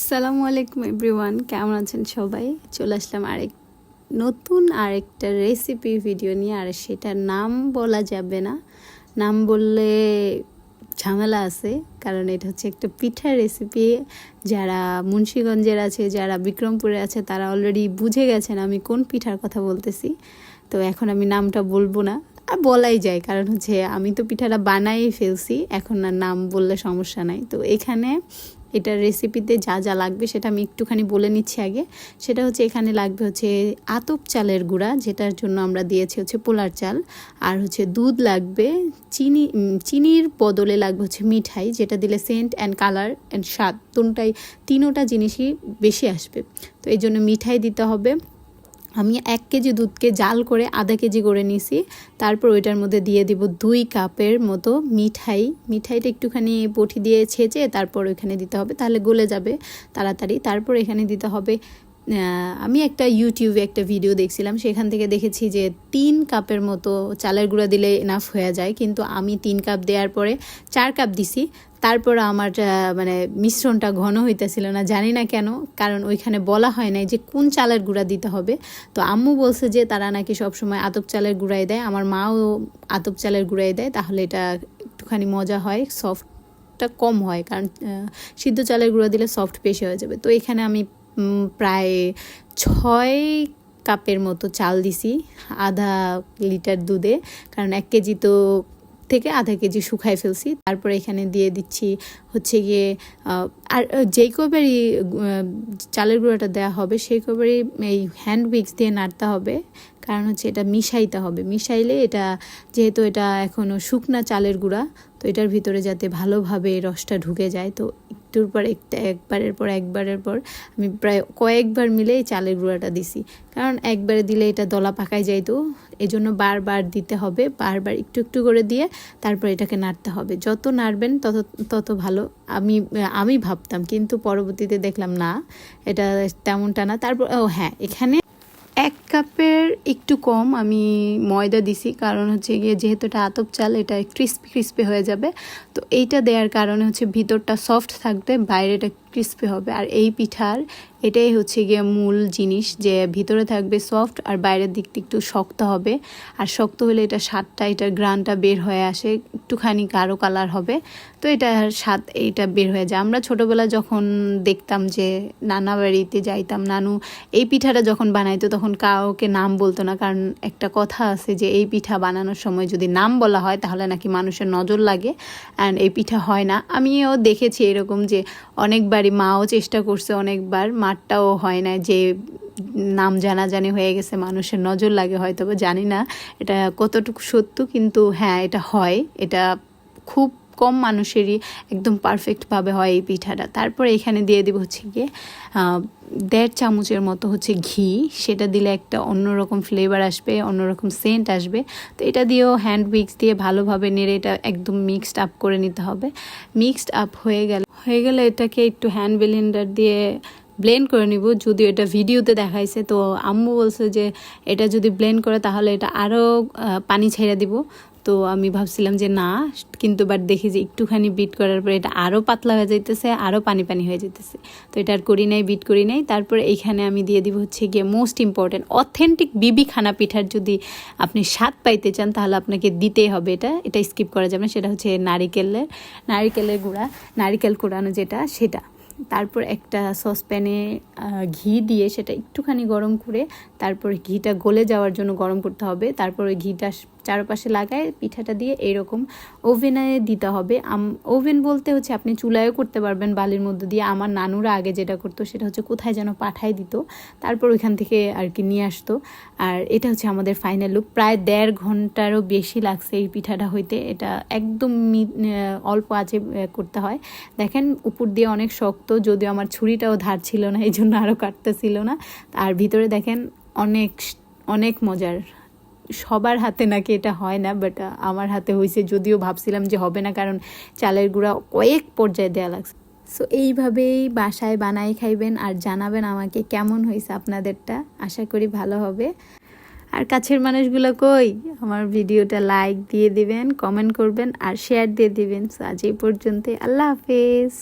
আসসালামু আলাইকুম এভরিওয়ান, কেমন আছেন সবাই? চলে আসলাম আরেক, নতুন আরেকটা রেসিপি ভিডিও নিয়ে, আর সেটার নাম বলা যাবে না। নাম বললে ঝামেলা আছে, কারণ এটা হচ্ছে একটা পিঠার রেসিপি যারা মুন্সীগঞ্জের আছে, যারা বিক্রমপুরে আছে, তারা অলরেডি বুঝে গেছেন আমি কোন পিঠার কথা বলতেছি। তো এখন আমি নামটা বলব না। আর বলাই যায়। কারণ হচ্ছে আমি তো পিঠাটা বানাই ফেলছি, এখন আর নাম বললে সমস্যা নাই। তো এখানে এটার রেসিপিতে যা যা লাগবে সেটা আমি একটুখানি বলে নিচ্ছি আগে। সেটা হচ্ছে এখানে লাগবে হচ্ছে আতপ চালের গুঁড়া, যেটার জন্য আমরা দিয়েছি হচ্ছে পোলার চাল। আর হচ্ছে দুধ লাগবে, চিনি চিনির বদলে লাগবে হচ্ছে মিঠাই, যেটা দিলে সেন্ট অ্যান্ড কালার অ্যান্ড স্বাদ তিনটাই তিনোটা জিনিসই বেশি আসবে। তো এই জন্য মিঠাই দিতে হবে। আমি এক কেজি দুধকে জাল করে আধা কেজি করে নিছি। তারপর ওইটার মধ্যে দিয়ে দিব দুই কাপের মতো মিঠাই। মিঠাইটা একটুখানি পটি দিয়ে ছেঁচে তারপর ওইখানে দিতে হবে, তাহলে গলে যাবে তাড়াতাড়ি। তারপর এখানে দিতে হবে আমি একটা ইউটিউবে একটা ভিডিও দেখছিলাম, সেখান থেকে দেখেছি যে তিন কাপের মতো চালের গুঁড়া দিলে এনাফ হয়ে যায়। কিন্তু আমি তিন কাপ দেওয়ার পরে চার কাপ দিছি। তারপর আমার মানে মিশ্রণটা ঘন হইতেছিল না, জানি না কেন। কারণ ওইখানে বলা হয় নাই যে কোন চালের গুঁড়া দিতে হবে। তো আম্মু বলছে যে তারা নাকি সবসময় আতপ চালের গুঁড়াই দেয়। আমার মাও আতপ চালের গুঁড়াই দেয়, তাহলে এটা একটুখানি মজা হয় সফটটা কম হয়। কারণ সিদ্ধ চালের গুঁড়া দিলে সফট বেশি হয়ে যাবে। তো এখানে আমি প্রায় ছয় কাপের মতো চাল দিছি, আধা লিটার দুধে। কারণ এক কেজি তো থেকে আধা কেজি শুকাই ফেলছি। তারপর এখানে দিয়ে দিচ্ছি হচ্ছে গিয়ে আর যেই কবারই চালের গুঁড়োটা দেওয়া হবে, সেই কবারই এই হ্যান্ড উইক্স দিয়ে নাড়তে হবে। কারণ হচ্ছে এটা মিশাইতে হবে। মিশাইলে এটা যেহেতু এটা এখনও শুকনা চালের গুঁড়া, তো এটার ভিতরে যাতে ভালোভাবে রসটা ঢুকে যায়। তো একটুর পর একটা একবারের পর একবারের পর আমি প্রায় কয়েকবার মিলে এই চালের গুঁড়াটা দিছি। কারণ একবারে দিলে এটা দলা পাকায় যায় যাইতো এজন্য বারবার দিতে হবে, বারবার একটু একটু করে দিয়ে তারপর এটাকে নাড়তে হবে। যত নাড়বেন তত তত ভালো। আমি আমি ভাবতাম, কিন্তু পরবর্তীতে দেখলাম না, এটা তেমনটা না। তারপর, ও হ্যাঁ এখানে এক কাপের একটু কম আমি ময়দা দিছি, কারণ হচ্ছে গিয়ে যেহেতু এটা আতপ চাল, এটা ক্রিস্পি ক্রিস্পি হয়ে যাবে। তো এইটা দেওয়ার কারণে হচ্ছে ভিতরটা সফট থাকবে, বাইরেটা ক্রিস্পি হবে। আর এই পিঠার, এটাই হচ্ছে গিয়ে মূল জিনিস যে ভিতরে থাকবে সফট আর বাইরের দিকটা একটু শক্ত হবে। আর শক্ত হলে এটা স্বাদটা, এটার গ্রানটা বের হয়ে আসে, একটুখানি গাঢ় কালার হবে। তো এটা স্বাদ এইটা বের হয়ে যায়। আমরা ছোটোবেলা যখন দেখতাম যে নানা বাড়িতে যাইতাম, নানু এই পিঠাটা যখন বানাইতো তখন কাউকে নাম বলতো না। কারণ একটা কথা আছে যে এই পিঠা বানানোর সময় যদি নাম বলা হয় তাহলে নাকি মানুষের নজর লাগে। অ্যান্ড এই পিঠা হয় না। আমিও দেখেছি এরকম যে অনেকবারই মাও চেষ্টা করছে অনেকবার মাঠটাও হয় না যে নাম জানাজানি হয়ে গেছে, মানুষের নজর লাগে হয়তো বা, জানি না এটা কতটুকু সত্য, কিন্তু হ্যাঁ এটা হয়, এটা খুব কম মানুষেরই একদম পারফেক্টভাবে হয় এই পিঠাটা। তারপরে এখানে দিয়ে দিব হচ্ছে গিয়ে দেড় চামচের মতো হচ্ছে ঘি, সেটা দিলে একটা অন্যরকম ফ্লেভার আসবে, অন্যরকম সেন্ট আসবে। তো এটা দিয়েও হ্যান্ড উইক্স দিয়ে ভালোভাবে নেড়ে এটা একদম মিক্সড আপ করে নিতে হবে। মিক্সড আপ হয়ে গেল হয়ে গেলে এটাকে একটু হ্যান্ড ব্লেন্ডার দিয়ে ব্লেন্ড করে নিব। যদিও এটা ভিডিওতে দেখাইছে, তো আম্মু বলছে যে এটা যদি ব্লেন্ড করে তাহলে এটা আরও পানি ছেড়ে দিব। তো আমি ভাবছিলাম যে না, কিন্তু বাট দেখি যে একটুখানি বিট করার পরে এটা আরও পাতলা হয়ে যাইতেছে আরও পানি পানি হয়ে যেতেছে তো এটা আর করি নাই বিট করি নাই। তারপরে এইখানে আমি দিয়ে দিব হচ্ছে গিয়ে মোস্ট ইম্পর্টেন্ট অথেন্টিক বিবি খানা পিঠার যদি আপনি স্বাদ পাইতে চান, তাহলে আপনাকে দিতেই হবে এটা। এটা স্কিপ করা যাবে না, সেটা হচ্ছে নারিকেলের নারিকেলের গুঁড়া, নারিকেল কোড়ানো যেটা, সেটা। তারপর একটা সসপ্যানে ঘি দিয়ে সেটা একটুখানি গরম করে, তারপর ঘিটা গলে যাওয়ার জন্য গরম করতে হবে। তারপর ওই ঘিটা চারপাশে লাগায়, পিঠাটা দিয়ে এরকম ওভেনে দিতে হবে। ওভেন বলতে হচ্ছে আপনি চুলায়ও করতে পারবেন, বালির মধ্যে দিয়ে। আমার নানুরা আগে যেটা করতো সেটা হচ্ছে কোথায় যেন পাঠায় দিত, তারপর ওইখান থেকে আর কি নিয়ে আসতো। আর এটা হচ্ছে আমাদের ফাইনাল লুক প্রায় দেড় ঘন্টারও বেশি লাগছে এই পিঠাটা হইতে। এটা একদম অল্প আঁচে করতে হয়। দেখেন, উপর দিয়ে অনেক শক্ত, যদিও আমার ছুরিটাও ধার ছিল না, এই জন্য আরও কাটতেছিল না। আর ভিতরে দেখেন, অনেক অনেক মজার। সবার হাতে নাকি এটা হয় না বাট আমার হাতে হয়েছে যদিও ভাবছিলাম যে হবে না, কারণ চালের গুঁড়া কয়েক পর্যায়ে দেওয়া লাগছে। সো এইভাবেই বাসায় বানাই খাইবেন আর জানাবেন আমাকে কেমন হয়েছে আপনাদেরটা। আশা করি ভালো হবে। আর কাছের মানুষগুলো কই? আমার ভিডিওটা লাইক দিয়ে দিবেন কমেন্ট করবেন আর শেয়ার দিয়ে দিবেন। সো আজ এই পর্যন্তই। আল্লাহ হাফেজ।